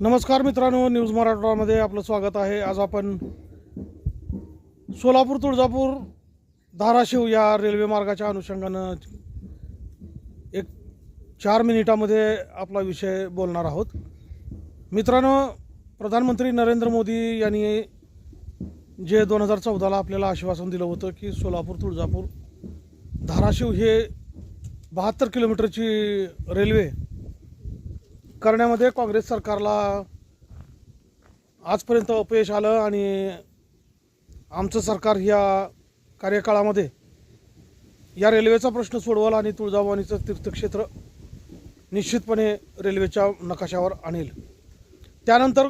नमस्कार मित्रांनो न्यूज मराठवाडामध्ये आपलं स्वागत आहे. आज आपण सोलापूर तुळजापूर धाराशिव या रेल्वे मार्गाच्या अनुषंगानं एक चार मिनिटामध्ये आपला विषय बोलणार आहोत. मित्रांनो प्रधानमंत्री नरेंद्र मोदी यांनी जे दोन हजार चौदाला आपल्याला आश्वासन दिलं होतं की सोलापूर तुळजापूर धाराशिव हे बहात्तर किलोमीटरची रेल्वे करण्यामध्ये काँग्रेस सरकारला आजपर्यंत अपयश आलं आणि आमचं सरकार ह्या कार्यकाळामध्ये या रेल्वेचा प्रश्न सोडवला आणि तुळजाभवानीचं तीर्थक्षेत्र निश्चितपणे रेल्वेच्या नकाशावर आणेल. त्यानंतर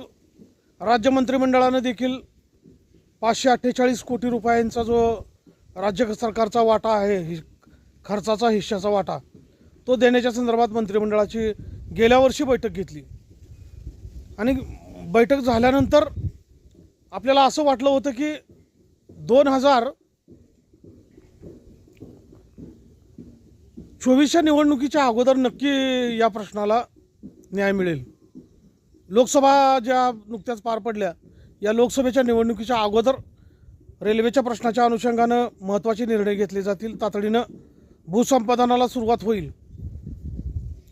राज्य मंत्रिमंडळानं देखील पाचशे अठ्ठेचाळीस कोटी रुपयांचा जो राज्य सरकारचा वाटा आहे हि खर्चाचा हिश्श्याचा वाटा तो देण्याच्या संदर्भात मंत्रिमंडळाची गेल्या वर्षी बैठक घेतली. आणि बैठक झाल्यानंतर आपल्याला असं वाटलं होतं की दोन हजार चोवीसच्या निवडणुकीच्या अगोदर नक्की या प्रश्नाला न्याय मिळेल. लोकसभा ज्या नुकत्याच पार पडल्या या लोकसभेच्या निवडणुकीच्या अगोदर रेल्वेच्या प्रश्नाच्या अनुषंगानं महत्त्वाचे निर्णय घेतले जातील. तातडीनं भूसंपादनाला सुरुवात होईल.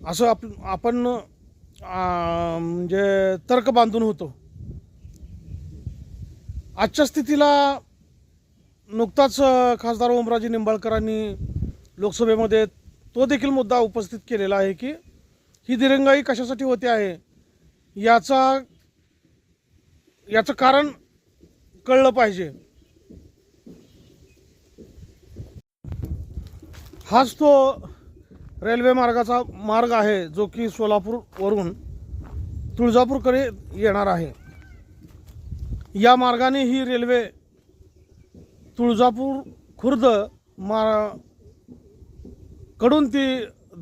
असं आप आपण म्हणजे तर्क बांधून होतो. आजच्या स्थितीला नुकताच खासदार ओमराजे निंबाळकरांनी लोकसभेमध्ये तो देखील मुद्दा उपस्थित केलेला आहे की ही दिरंगाई कशासाठी होते आहे? याचा याचं कारण कळलं पाहिजे. हाच तो रेल्वे मार्गाचा मार्ग आहे जो की सोलापूरवरून तुळजापूरकडे येणार आहे. या मार्गाने ही रेल्वे तुळजापूर खुर्द मा कडून ती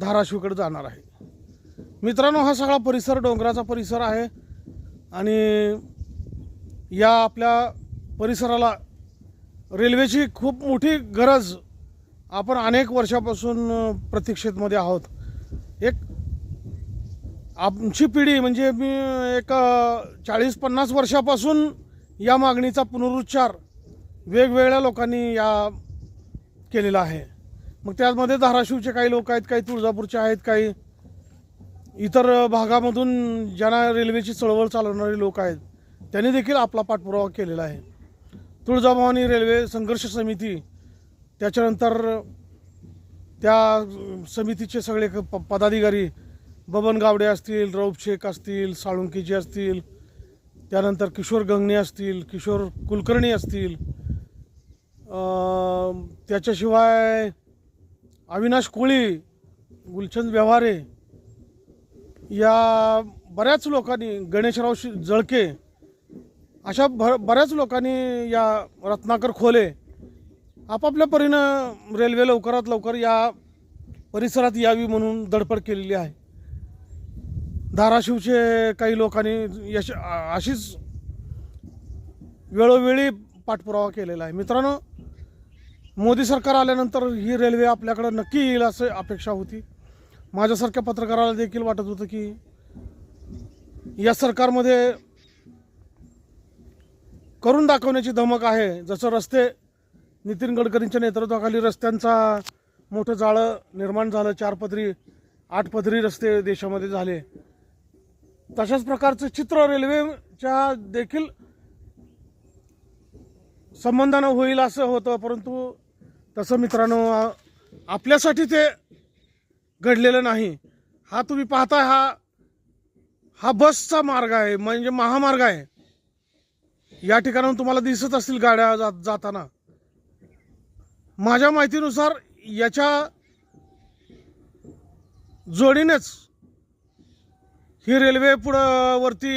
धाराशिवकडे जाणार आहे. मित्रांनो हा सगळा परिसर डोंगराचा परिसर आहे आणि या आपल्या परिसराला रेल्वेची खूप मोठी गरज आपण अनेक वर्षापासून प्रतीक्षेतमध्ये आहोत. एक आमची पिढी म्हणजे मी एक चाळीस पन्नास वर्षापासून या मागणीचा पुनरुच्चार वेगवेगळ्या लोकांनी या केलेला आहे. मग त्यामध्ये धाराशिवचे काही लोक आहेत काही तुळजापूरचे आहेत काही इतर भागामधून ज्यांना रेल्वेची चळवळ चालवणारे लोक आहेत त्यांनी देखील आपला पाठपुरावा केलेला आहे. तुळजाभवानी रेल्वे संघर्ष समिती त्याच्यानंतर त्या समितीचे सगळे क- प- पदाधिकारी बबन गावडे असतील रौफ शेख असतील साळुंकीचे असतील त्यानंतर किशोर गंगणे असतील किशोर कुलकर्णी असतील. त्याच्याशिवाय अविनाश कोळी गुलचंद व्यवहारे या बऱ्याच लोकांनी गणेशराव जळके अशा भ बऱ्याच लोकांनी या रत्नाकर खोले आपापल्या परीनं रेल्वे लवकरात लवकर या परिसरात यावी म्हणून धडपड केलेली आहे. धाराशिवचे काही लोकांनी यश अशीच वेळोवेळी पाठपुरावा केलेला आहे. मित्रांनो मोदी सरकार आल्यानंतर ही रेल्वे आपल्याकडं नक्की येईल असं अपेक्षा होती. माझ्यासारख्या पत्रकाराला देखील वाटत होतं की या सरकारमध्ये करून दाखवण्याची धमक आहे. जसं रस्ते नितीन गडकरींच्या नेतृत्वाखाली रस्त्यांचा मोठं जाळं निर्माण झालं चार पदरी आठ पदरी रस्ते देशामध्ये झाले. तशाच प्रकारचं चित्र रेल्वेच्या देखील संबंधानं होईल असं होतं परंतु तसं मित्रांनो आपल्यासाठी ते घडलेलं नाही. हा तुम्ही पाहता हा हा बसचा मार्ग आहे म्हणजे महामार्ग आहे. या ठिकाणाहून तुम्हाला दिसत असतील गाड्या जात जाताना माझ्या माहितीनुसार याच्या जोडीनेच ही रेल्वे पुढं वरती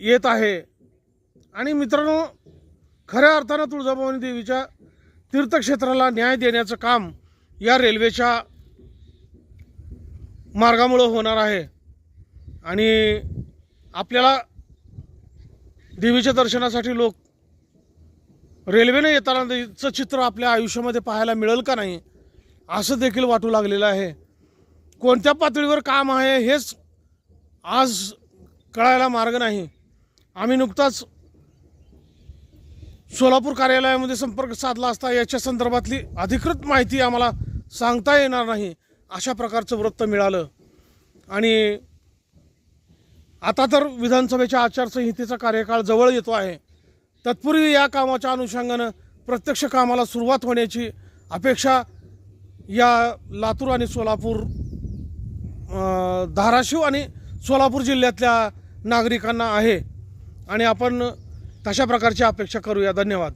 येत आहे. आणि मित्रांनो खऱ्या अर्थानं तुळजाभवानी देवीच्या तीर्थक्षेत्राला न्याय देण्याचं काम या रेल्वेच्या मार्गामुळं होणार आहे. आणि आपल्याला देवीच्या दर्शनासाठी लोक रेल्वेने येतानाचं चित्र आपल्या आयुष्यामध्ये पाहायला मिळेल का नाही असं देखील वाटू लागलेलं आहे. कोणत्या पातळीवर काम आहे हेच आज कळायला मार्ग नाही. आम्ही नुकताच सोलापूर कार्यालयामध्ये संपर्क साधला असता याच्या संदर्भातली अधिकृत माहिती आम्हाला सांगता येणार नाही अशा प्रकारचं वृत्त मिळालं. आणि आता तर विधानसभेच्या आचारसंहितेचा कार्यकाळ जवळ येतो आहे. तत्पूर्वी या कामाच्या अनुषंगानं प्रत्यक्ष कामाला सुरुवात होण्याची अपेक्षा या लातूर आणि सोलापूर धाराशिव आणि सोलापूर जिल्ह्यातल्या नागरिकांना आहे. आणि आपण तशा प्रकारची अपेक्षा करूया. धन्यवाद.